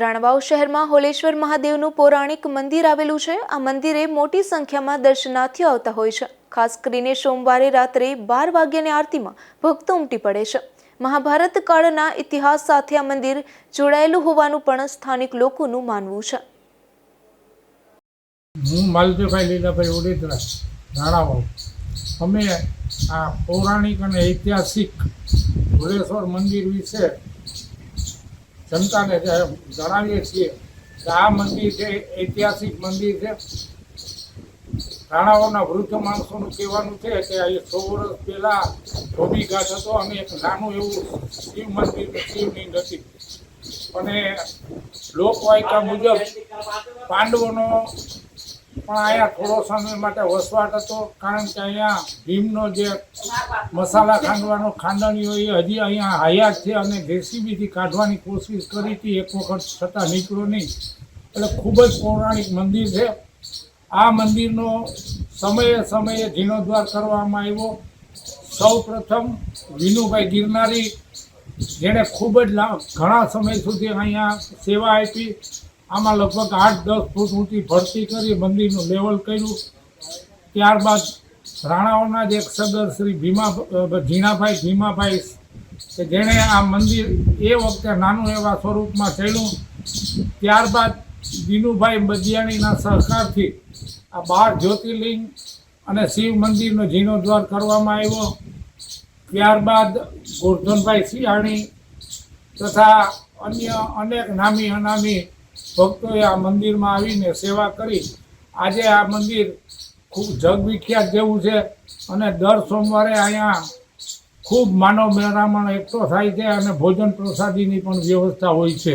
રાણાવાવ શહેરમાં હોલેશ્વર મહાદેવનું પૌરાણિક મંદિર આવેલું છે. આ મંદિરે મોટી સંખ્યામાં દર્શનાર્થીઓ આવતા હોય છે. ખાસ કરીને સોમવારે રાત્રે બાર વાગ્યાની આરતીમાં ભક્તો ઉમટી પડે છે. મહાભારત કાળના ઇતિહાસ સાથે આ મંદિર જોડાયેલું હોવાનું પણ સ્થાનિક લોકોનું માનવું છે. હું માલતીભાઈ લીલાભાઈ ઓડેદરા, રાણાવાવ. અમે આ પૌરાણિક અને ઐતિહાસિક ભોલેશ્વર મંદિર વિશે જનતાને જણાવીએ છીએ કે આ મંદિર છે ઐતિહાસિક મંદિર છે, રાણાઓના વૃદ્ધ માણસોનું કહેવાનું છે કે એ સો વર્ષ પહેલાં ધોબી ઘાટ હતો, અને એક નાનું એવું શિવ મંદિર શિવલિંગ હતી અને લોકવાયકા મુજબ પાંડવોનો પણ અહીંયા થોડો સમય માટે વસવાટ હતો, કારણ કે અહીંયા ભીમનો જે મસાલા ખાંડવાનો ખાંડણીઓ એ હજી અહીંયા હાયાત છે અને જેસીબીથી કાઢવાની કોશિશ કરી હતી, એક વખત છતાં નીકળ્યો નહીં. એટલે ખૂબ જ પૌરાણિક મંદિર છે. આ મંદિરનો સમયે સમયે જીર્ણોદ્ધાર કરવામાં આવ્યો. સૌ પ્રથમ વિનુભાઈ ગિરનારી, જેણે ખૂબ જ ઘણા સમય સુધી અહીંયા સેવા આપી. આમાં લગભગ આઠ, દસ ફૂટ ઊંચી ભરતી કરી, મંદિરનું લેવલ કર્યું. ત્યારબાદ રાણાઓના જ એક સદર શ્રી ભીમા ઝીણાભાઈ, ભીમાભાઈ, કે જેણે આ મંદિર એ વખતે નાનું એવા સ્વરૂપમાં થયેલું ત્યારબાદ દિનુભાઈ બદિયાણીના સહકારથી આ બાર જ્યોતિર્લિંગ અને શિવ મંદિરનો જીર્ણોદ્ધાર કરવામાં આવ્યો. ત્યારબાદ ગોરધનભાઈ સિયાણી તથા અન્ય અનેક નામી અનામી ભક્તોએ આ મંદિરમાં આવીને સેવા કરી. આજે આ મંદિર ખૂબ જગવિખ્યાત જેવું છે અને દર સોમવારે અહીંયા ખૂબ માનવ મહેરામણ એકઠો થાય છે અને ભોજન પ્રસાદીની પણ વ્યવસ્થા હોય છે.